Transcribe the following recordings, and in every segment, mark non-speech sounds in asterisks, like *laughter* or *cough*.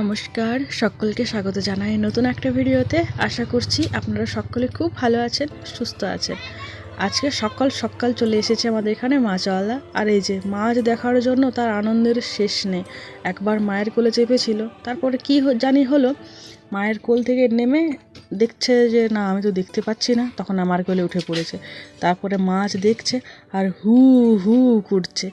নমস্কার, সকলকে স্বাগত জানাই নতুন একটা ভিডিওতে। আশা করছি আপনারা সকলে খুব ভালো আছেন, সুস্থ আছেন। আজকে সকাল সকাল চলে এসেছে আমাদের এখানে মাছওয়ালা। আর এই যে মাছ দেখার জন্য তার আনন্দের শেষ নেই। একবার মায়ের কোলে চেপেছিল। তারপরে কি জানি হলো, মায়ের কোল থেকে নেমে দেখছে যে, না, আমি তো দেখতে পাচ্ছি না। তখন আমার কোলে উঠে পড়েছে। তারপরে মাছ দেখছে আর হু হু করছে।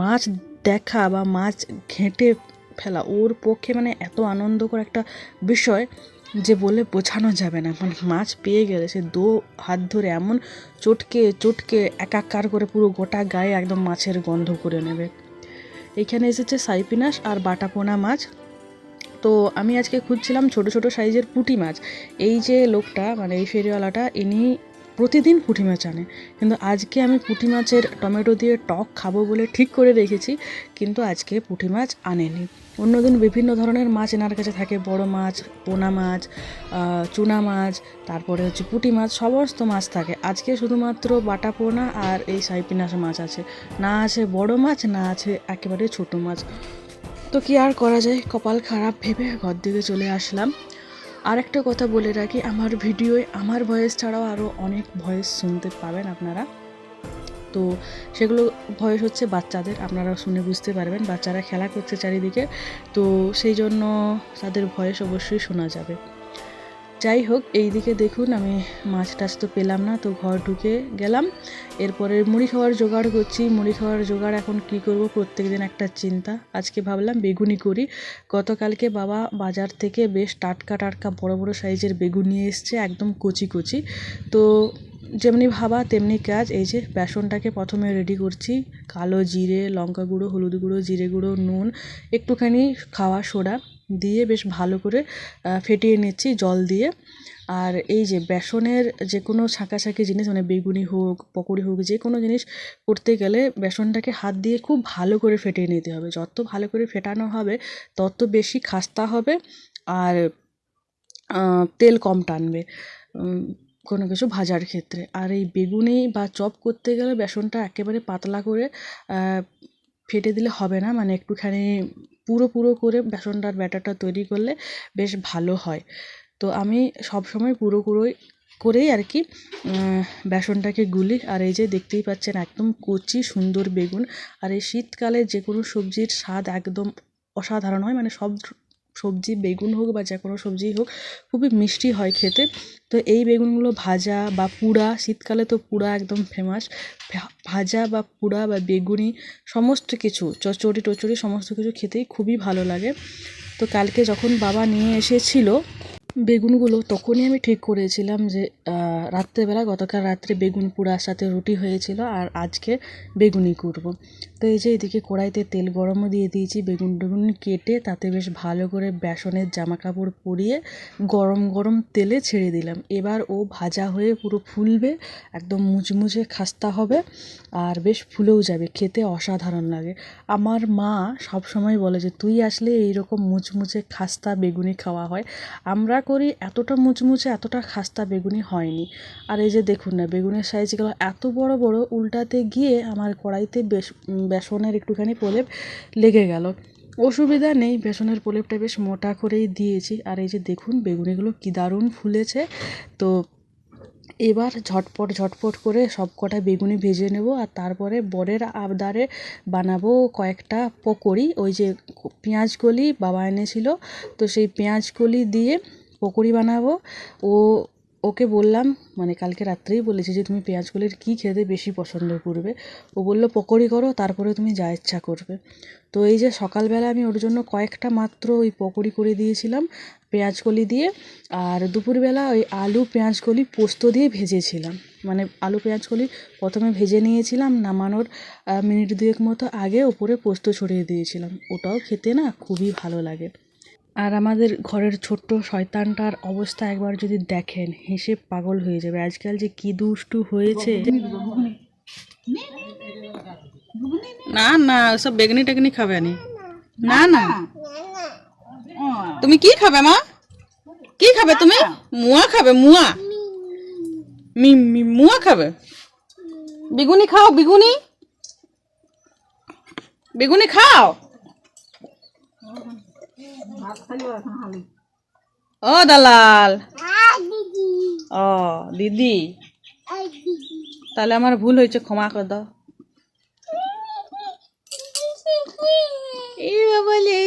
মাছ দেখা বা মাছ ঘেঁটে ফেলা। ওর পক্ষে মানে এত আনন্দকর একটা বিষয় যে বলে বোঝানো যাবে না। মানে মাছ পেয়ে গেলে সে দো হাত ধরে এমন চটকে চটকে, একাকার করে পুরো গোটা গায়ে একদম মাছের গন্ধ করে নেবে। এখানে এসেছে সাইপিনাস আর বাটাপোনা মাছ। তো আমি আজকে খুঁজছিলাম ছোট ছোট সাইজের পুঁটি মাছ। এই যে লোকটা মানে এই ফেরিওয়ালাটা, ইনি প্রতিদিন পুঁটি মাছ আনে। কিন্তু আজকে আমি পুঁটি মাছের টমেটো দিয়ে টক খাব বলে ঠিক করে রেখেছি, কিন্তু আজকে পুঁটি মাছ আনেনি। অন্যদিন বিভিন্ন ধরনের মাছ এনার কাছে থাকে। বড় মাছ, পোনা মাছ চুনা মাছ, তারপরে হচ্ছে পুঁটি মাছ, সমস্ত মাছ থাকে। আজকে শুধুমাত্র বাটা পোনা আর এই সাইপিনাস মাছ আছে। না আছে বড় মাছ, না আছে একেবারে ছোট মাছ। তো কি আর করা যায়? কপাল খারাপ ভেবে ঘর দিকে চলে আসলাম। আর একটা কথা বলে রাখি, আমার ভিডিওয় আমার ভয়েস ছাড়াও আরও অনেক ভয়েস শুনতে পাবেন আপনারা। তো সেগুলো ভয়েস হচ্ছে বাচ্চাদের আপনারা শুনে বুঝতে পারবেন। বাচ্চারা খেলা করছে চারিদিকে, তো সেই জন্য তাদের ভয়েস অবশ্যই শোনা যাবে। যাই হোক এই দিকে দেখুন, আমি মাছ টাছ তো পেলাম না, তো ঘর ঢুকে গেলাম। এরপরে মুড়ি খাওয়ার জোগাড় করছি। মুড়ি খাওয়ার জোগাড় এখন কি করব প্রত্যেক দিন একটা চিন্তা। আজকে ভাবলাম বেগুনি করি। গতকালকে বাবা বাজার থেকে বেশ টাটকা টাটকা বড় বড় সাইজের বেগুন নিয়ে এসছে, একদম কচি কচি। তো যেমনি ভাবা, তেমনি কাজ। এই যে বেসনটাকে প্রথমে রেডি করছি। কালো জিরে, লঙ্কা গুঁড়ো, হলুদ গুঁড়ো, জিরে গুঁড়ো, নুন, একটুখানি খাওয়া সোডা দিয়ে বেশ ভালো করে ফেটিয়ে নিচ্ছি জল দিয়ে। আর এই যে বেসনের যে কোনো ছাঁকাছাঁকি জিনিস মানে বেগুনি হোক, পকোড়ি হোক যে কোনো জিনিস করতে গেলে বেসনটাকে হাত দিয়ে খুব ভালো করে ফেটিয়ে নিতে হবে। যত ভালো করে ফেটানো হবে, তত বেশি খাস্তা হবে আর তেল কম টানবে। কোনো কিছু ভাজার ক্ষেত্রে। আর এই বেগুনি বা চপ করতে গেলে বেসনটা একেবারে পাতলা করে ফেটে দিলে হবে না। মানে একটুখানি পুরো পুরো করে বেসনটার ব্যাটারটা তৈরি করলে বেশ ভালো হয়। তো আমি সব সময় পুরো পুরোই করেই আর কি বেসনটাকে গুলি। আর এই যে দেখতেই পাচ্ছেন একদম কচি সুন্দর বেগুন। আর এই শীতকালে যে কোনো সবজির স্বাদ একদম অসাধারণ হয়। মানে সব সবজি, বেগুন হোক বা যে কোনো সবজিই হোক, খুবই মিষ্টি হয় খেতে। তো এই বেগুনগুলো ভাজা বা পুড়া, শীতকালে তো পুড়া একদম ফেমাস ভাজা বা পুড়া বা বেগুনি সমস্ত কিছু, চচ্চড়ি টচড়ি সমস্ত কিছু খেতেই খুবই ভালো লাগে। তো কালকে যখন বাবা নিয়ে এসেছিল বেগুনগুলো, তখনই আমি ঠিক করেছিলাম যে রাত্রেবেলা গতকাল রাত্রে বেগুন পোড়ার সাথে রুটি হয়েছিল আর আজকে বেগুনি করব। তো এই যে এদিকে কড়াইতে তেল গরমও দিয়ে দিয়েছি, বেগুন টেগুন কেটে তাতে বেশ ভালো করে বেসনের জামা কাপড় পরিয়ে গরম গরম তেলে ছেড়ে দিলাম। এবার ও ভাজা হয়ে পুরো ফুলবে, একদম মুচমুচে খাস্তা হবে আর বেশ ফুলেও যাবে, খেতে অসাধারণ লাগে। আমার মা সব সময় বলে যে, তুই আসলে এইরকম মুচমুচে খাস্তা বেগুনি খাওয়া হয়। আমরা করি এতটা মুচমুচে, এতটা খাস্তা বেগুনি হয়নি। আর এই যে দেখুন না, বেগুনের সাইজগুলো এত বড় বড়, উল্টাতে গিয়ে আমার কড়াইতে বেশ বেসনের একটুখানি প্রলেপ লেগে গেল। অসুবিধা নেই, বেসনের প্রলেপটা বেশ মোটা করেই দিয়েছি। আর এই যে দেখুন, বেগুনিগুলো কি দারুণ ফুলেছে। তো এবার ঝটপট ঝটপট করে সব কটা বেগুনি ভেজে নেব আর তারপরে বরের আবদারে বানাবো কয়েকটা পকোড়ি। ওই যে পেঁয়াজ কলি বাবা এনেছিল, তো সেই পেঁয়াজ কলি দিয়ে পকোড়ি বানাবো। ও ওকে বললাম মানে কালকে রাত্রেই বলেছি যে, তুমি পেঁয়াজ কলির কী খেতে বেশি পছন্দ করবে? ও বলল, পকোড়ি করো, তারপরে তুমি যা ইচ্ছা করবে। তো এই যে সকালবেলা আমি ওর জন্য কয়েকটা মাত্র ওই পকোড়ি করে দিয়েছিলাম, পেঁয়াজ কলি দিয়ে, আর দুপুরবেলা ওই আলু পেঁয়াজ কলি পোস্ত দিয়ে ভেজেছিলাম। মানে আলু পেঁয়াজ কলি প্রথমে ভেজে নিয়েছিলাম, নামানোর মিনিট দুয়েক মতো আগে ওপরে পোস্ত ছড়িয়ে দিয়েছিলাম। ওটাও খেতে না খুবই ভালো লাগে। আর আমাদের ঘরের ছোট্ট শয়তানটার অবস্থা একবার যদি দেখেন, হেসে পাগল হয়ে যাবে। আজকাল যে কি দুষ্টু হয়েছে। না না, সব বেগনি টেগনি খাবে নি, না। তুমি কি খাবে, মা? কি খাবে তুমি? মুয়া খাবে, মুয়া। মুয়া খাবে। বেগুনি খাও, বেগুনি। বেগুনি খাও। ও দালাল। ও দিদি। তাহলে আমার ভুল হয়েছে ক্ষমা করে দাও। এই বলে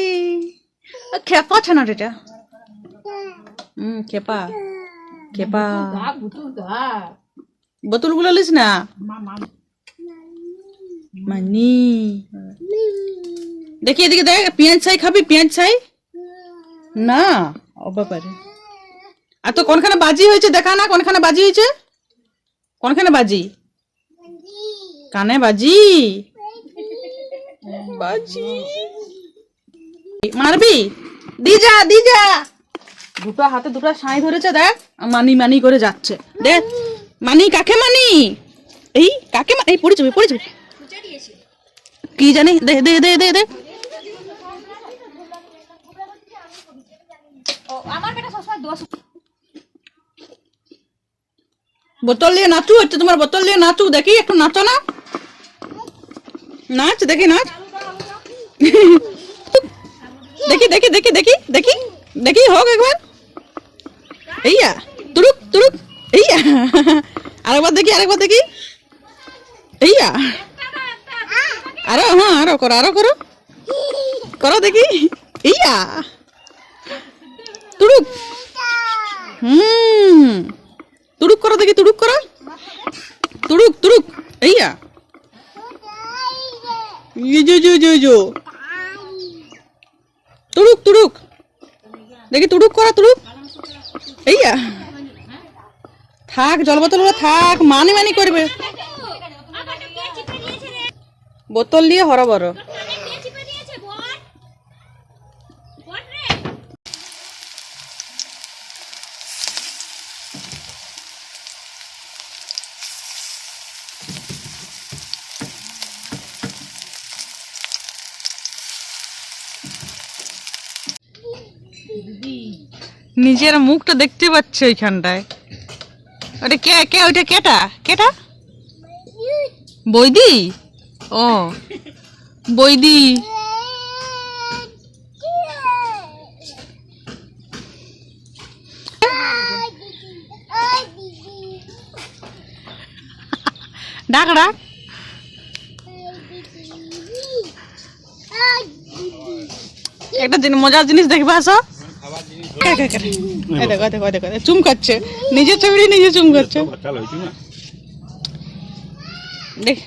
খেপা আছে না এটা? হুম খেপা। খেপা। বোতলগুলো লিস না? মানি দেখি এদিকে দেখ পেঁয়াজ ছাই খাবি? পেঁয়াজ ছাই? না। ও ব্যাপারে আর তো কোনখানে বাজি হয়েছে? দেখা না কোনখানে বাজি হয়েছে? কোনখানে বাজি? কানে বাজি? বাজি। মারবি? দি যা দি যা দুটো হাতে দুটো সাঁই ধরেছে দেখ। মানি মানি করে যাচ্ছে। দেখ মানি কাকে মানি? এই কাকে মানি এই পড়ে যাবে পড়ে যাবে কি জানি? দে দে দে দে দে। বোতল নিয়ে নাচু হচ্ছে তোমার বোতল নিয়ে নাচু, দেখি একটু নাচো না। নাচ, দেখি নাচ। দেখি দেখি দেখি দেখি দেখি দেখি, হোক একবার। এইয়া, তুরুক তুরুক, এইয়া। আরেকবার দেখি আরেকবার দেখি। এইয়া। আরও হ্যাঁ আরও করো আরও করো। করো দেখি। এইয়া। তুরুক হুম। তুড়ুক করো দেখি, তুড়ুক করো। তুড়ুক তুড়ুক। এইয়া। ইয়ে তুড়ুক তুড়ুক। দেখি, তুড়ুক করা, তুড়ুক। এইয়া। থাক জল বোতল থাক মানি মানি করবে। বোতল দিয়ে হরবর নিজের মুখটা দেখতে পাচ্ছে ওইখানটায়। ওটা কে কে, ওইটা কেটা? কেটা? বৈদি? ও, বৈদি। ডাক ডাক। একটা মজার জিনিস দেখবে, আসো। দেখো দেখো দেখো, এই চুম খাচ্ছে। নিজের ছবি নিজে চুম খাচ্ছে। দেখ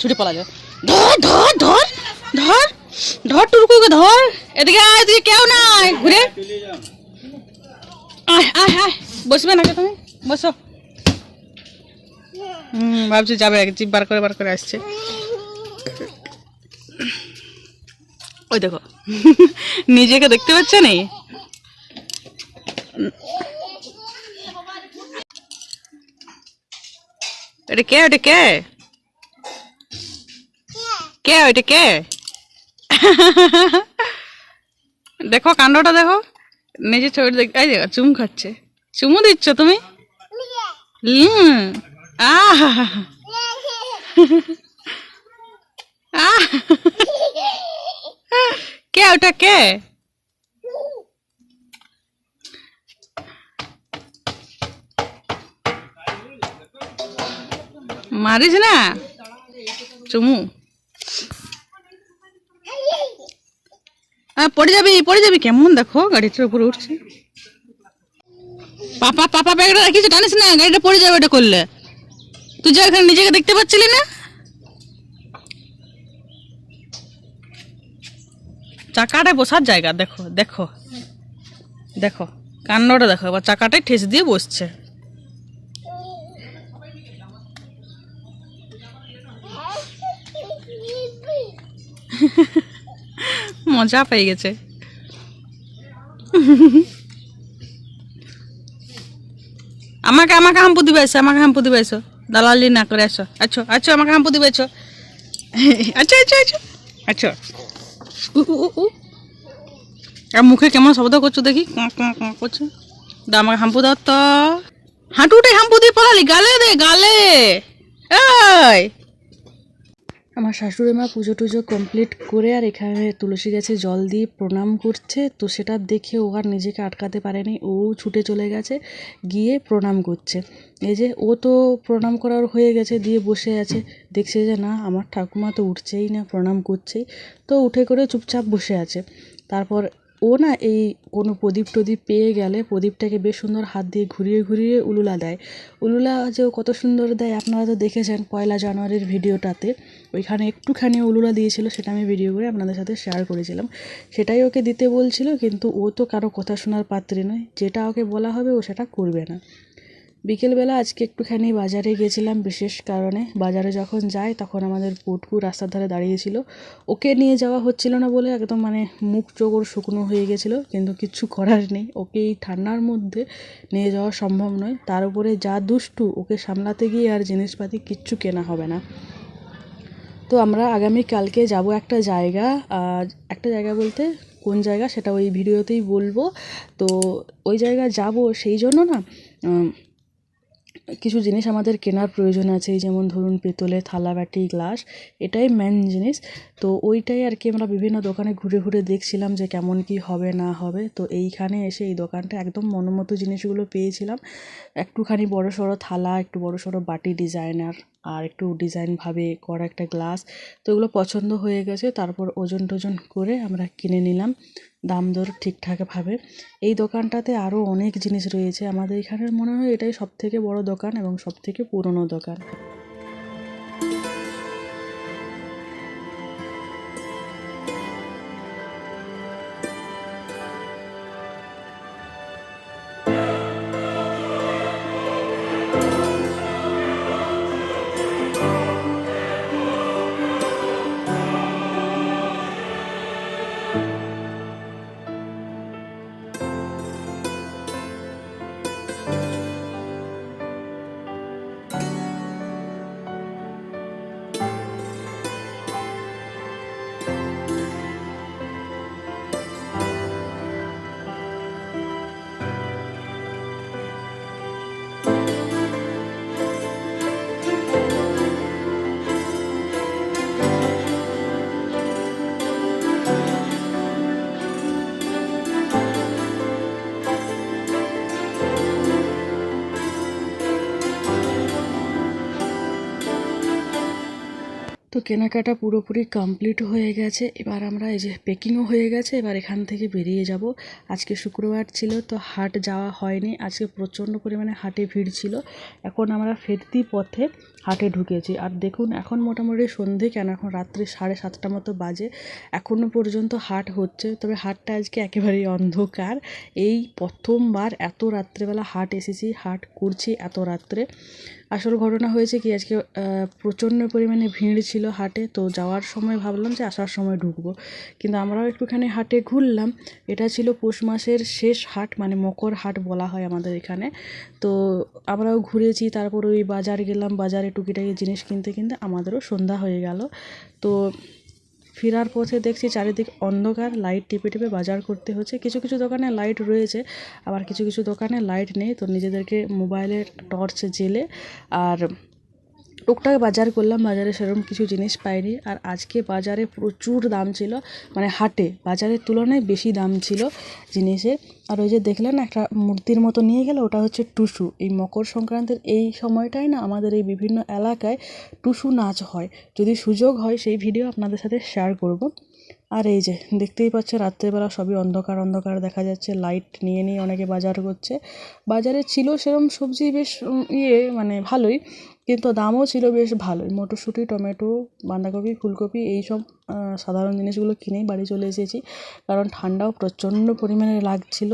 ছুটে পালা যাও ধর ধর ধর ধর ধর টুরকুকে ধর। এদিকে আয়, এদিকে কেউ নাই। ঘুরে। আয় আয় আয়। বসবে নাকি তুমি? বসো। হুম, ভাবছি যাবে এক বার করে বার করে আসছে। ওই দেখো। *laughs* নিজেকে দেখতে পাচ্ছে নি? এটা কে? কে? কে? ওইটা কে? *laughs* দেখো কাণ্ডটা, দেখো। নিজের ছবিটা দেখ এই দেখো, চুম খাচ্ছে। চুমু দিচ্ছ তুমি? আহ। *laughs* আহ। কে? ওটা কে? মারিস না? চুমু। আহ, পড়ে যাবি পড়ে যাবি কেমন? দেখো গাড়িটার উপরে উঠছে। পাপা পাপা ব্যাগটা রাখিস টানিস না গাড়িটা পড়ে যাবে এটা করলে। তুই যা এখানে নিজেকে দেখতে পাচ্ছিলি না? চাকাটায় বসার জায়গা, দেখো দেখো। দেখো কান্নটা দেখো, এবার চাকাটায় ঠেস দিয়ে বসছে। মজা পেয়ে গেছে। আমাকে আমাকে হাম্পু দিবে এসো, আমাকে হাম্পু দিবে এসো। দালালি না করে আসো আচ্ছা আচ্ছা আমাকে হাম্পু দিবে এসো। আচ্ছা আচ্ছা আচ্ছা। আচ্ছা। আর মুখে কেমন শব্দ করছ দেখি? করছ। আমাকে হাম্পু দাও তো। হাঁটুটাই হাম্পু দিয়ে পড়ালি গালে দে, গালে। এই! আমার শাশুড়ি মা পুজো টুজো কমপ্লিট করে আর এখানে তুলসী গাছে জল দিয়ে প্রণাম করছে। তো সেটা দেখে ও আর নিজেকে আটকাতে পারেনি। ও ছুটে চলে গেছে, গিয়ে প্রণাম করছে। এই যে ও তো প্রণাম করার হয়ে গেছে, দিয়ে বসে আছে। দেখছে যে না, আমার ঠাকুমা তো উঠছেই না, প্রণাম করছেই। তো উঠে করে চুপচাপ বসে আছে। তারপর ও না এই কোনো প্রদীপ টদীপ পেয়ে গেলে প্রদীপটাকে বেশ সুন্দর হাত দিয়ে ঘুরিয়ে ঘুরিয়ে উলুলা দেয়। উলুলা যে ও কত সুন্দর দেয় আপনারা তো দেখেছেন পয়লা জানুয়ারির ভিডিওটাতে। ওইখানে একটুখানি উলুলা দিয়েছিল, সেটা আমি ভিডিও করে আপনাদের সাথে শেয়ার করেছিলাম। সেটাই ওকে দিতে বলছিল, কিন্তু ও তো কারও কথা শোনার পাত্রে নয়। যেটা ওকে বলা হবে ও সেটা করবে না। বিকেলবেলা আজকে একটুখানি বাজারে গেছিলাম বিশেষ কারণে। বাজারে যখন যাই তখন আমাদের পুটকু রাস্তার ধারে দাঁড়িয়েছিল। ওকে নিয়ে যাওয়া হচ্ছিল না বলে একদম মানে মুখ চোখ ওর শুকনো হয়ে গেছিল, কিন্তু কিচ্ছু করার নেই। ওকে এই ঠান্ডার মধ্যে নিয়ে যাওয়া সম্ভব নয়। তার উপরে যা দুষ্টু, ওকে সামলাতে গিয়ে আর জিনিসপাতি কিচ্ছু কেনা হবে না। তো আমরা আগামী কালকে যাব একটা জায়গা। একটা জায়গা বলতে কোন জায়গা সেটা ওই ভিডিওতেই বলব। তো ওই জায়গা যাব সেই জন্য না কিছু জিনিস আমাদের কেনার প্রয়োজন আছে যেমন ধরুন পেতলের থালা, বাটি, গ্লাস, এটাই মেন জিনিস। তো ওইটাই আর কি আমরা বিভিন্ন দোকানে ঘুরে ঘুরে দেখছিলাম যে কেমন কি হবে, না হবে। তো এইখানে এসে এই দোকানটা একদম মনোমতো জিনিসগুলো পেয়েছিলাম। একটুখানি বড় সড়ো থালা, একটু বড় সড়ো বাটি ডিজাইনার আর একটু ডিজাইনভাবে করা একটা গ্লাস। তো এগুলো পছন্দ হয়ে গেছে, তারপর ওজন টোজন করে আমরা কিনে নিলাম। দাম দর ঠিকঠাকভাবে এই দোকানটাতে আরও অনেক জিনিস রয়েছে। আমাদের এখানের মনে হয় এটাই সবথেকে বড় দোকান এবং সবথেকে পুরনো দোকান। কেনাকাটা পুরোপুরি কমপ্লিট হয়ে গেছে। এবার আমরা এই যে প্যাকিংও হয়ে গেছে। এবার এখান থেকে বেরিয়ে যাব। আজকে শুক্রবার ছিল, তো হাট যাওয়া হয়নি। আজকে প্রচণ্ড পরিমাণে হাটে ভিড় ছিল। এখন আমরা ফেরতি পথে হাটে ঢুকেছি। আর দেখুন, এখন মোটামুটি সন্ধে কেন? এখন রাত্রি সাড়ে সাতটা মতো বাজে। এখনও পর্যন্ত হাট হচ্ছে। তবে হাটটা আজকে একেবারেই অন্ধকার। এই প্রথমবার এত রাত্রেবেলা হাট এসেছি। হাট করছি এত রাত্রে। আসল ঘটনা হয়েছে কি, আজকে প্রচণ্ড পরিমাণে ভিড় ছিল হাটে, তো যাওয়ার সময় ভাবলাম যে আসার সময় ঢুকবো। কিন্তু আমরাও একটুখানি হাটে ঘুরলাম। এটা ছিল পৌষ মাসের শেষ হাট মানে মকর হাট বলা হয় আমাদের এখানে। তো আমরাও ঘুরেছি, তারপর ওই বাজার গেলাম, বাজারে টুকিটাকি জিনিস কিনতে কিনতে আমাদেরও সন্ধ্যা হয়ে গেল। তো ফেরার পথে দেখছি চারিদিক অন্ধকার লাইট টিপে টিপে বাজার করতে হচ্ছে। কিছু কিছু দোকানে লাইট রয়েছে, আবার কিছু কিছু দোকানে লাইট নেই। তো নিজেদেরকে মোবাইলের টর্চ জেলে আর টুকটাক বাজার করলাম, বাজারে সেরকম কিছু জিনিস পাইনি। আর আজকে বাজারে প্রচুর দাম ছিল মানে হাটে। বাজারের তুলনায় বেশি দাম ছিল জিনিসে। আর ওই যে দেখলেন, একটা মূর্তির মতো নিয়ে গেল, ওটা হচ্ছে টুসু। এই মকর সংক্রান্তির এই সময়টাই না, আমাদের এই বিভিন্ন এলাকায় টুসু নাচ হয়। যদি সুযোগ হয়, সেই ভিডিও আপনাদের সাথে শেয়ার করব। আর এই যে, দেখতেই পাচ্ছে রাত্রেবেলা সবই অন্ধকার অন্ধকার দেখা যাচ্ছে। লাইট নিয়ে নিয়ে অনেকে বাজার করছে। বাজারে ছিল সেরকম সবজি বেশ ইয়ে মানে ভালোই। কিন্তু দামও ছিল বেশ ভালোই। মটরশুঁটি, টমেটো, বাঁধাকপি, ফুলকপি এইসব সব সাধারণ জিনিসগুলো কিনেই বাড়ি চলে এসেছি। কারণ ঠান্ডাও প্রচণ্ড পরিমাণে লাগছিল।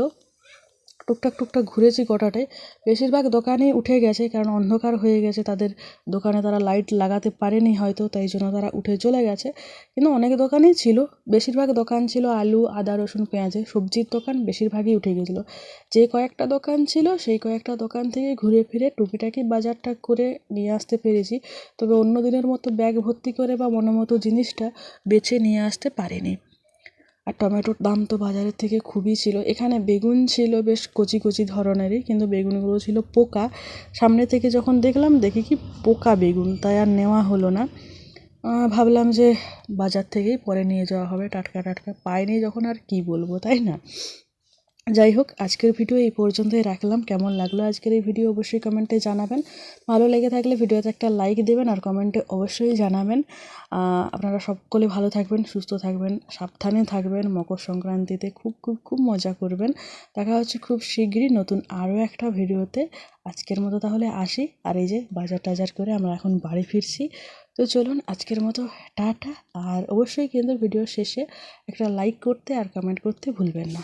টুকটাক টুকটাক ঘুরেছি গোটাটাই বেশিরভাগ দোকানই উঠে গেছে কারণ অন্ধকার হয়ে গেছে, তাদের দোকানে তারা লাইট লাগাতে পারেনি হয়তো, তাই জন্য তারা উঠে চলে গেছে। কিন্তু অনেক দোকানেই ছিল, বেশিরভাগ দোকান ছিল আলু, আদা, রসুন পেঁয়াজের সবজির দোকান বেশিরভাগই উঠে গেছিল। যে কয়েকটা দোকান ছিল, সেই কয়েকটা দোকান থেকে ঘুরে ফিরে টুকিটাকি বাজারটা করে নিয়ে আসতে পেরেছি। তবে অন্য দিনের মতো ব্যাগ ভর্তি করে বা মতো জিনিসটা বেছে নিয়ে আসতে পারিনি। আর টমেটোর দাম তো বাজারের থেকে খুবই ছিল। এখানে বেগুন ছিল বেশ কচি কচি ধরনেরই, কিন্তু বেগুনগুলো ছিল পোকা। সামনে থেকে যখন দেখলাম, দেখি কি পোকা বেগুন, তাই আর নেওয়া হলো না। ভাবলাম যে বাজার থেকেই পরে নিয়ে যাওয়া হবে, টাটকা টাটকা। পাইনি যখন আর কি বলব, তাই না? যাই হোক আজকের ভিডিও এই পর্যন্তই রাখলাম। কেমন লাগল আজকের এই ভিডিও অবশ্যই কমেন্টে জানাবেন। ভালো লেগে থাকলে ভিডিওতে একটা লাইক দেবেন আর কমেন্টে অবশ্যই জানাবেন। আপনারা সকলে ভালো থাকবেন, সুস্থ থাকবেন, সাবধানে থাকবেন, মকর সংক্রান্তিতে খুব খুব খুব মজা করবেন। দেখা হচ্ছে খুব শীঘ্রই নতুন আরও একটা ভিডিওতে। আজকের মতো তাহলে আসি। আর এই যে বাজার টাজার করে আমরা এখন বাড়ি ফিরছি। তো চলুন আজকের মতো টাটা। আর অবশ্যই কিন্তু ভিডিও শেষে একটা লাইক করতে আর কমেন্ট করতে ভুলবেন না।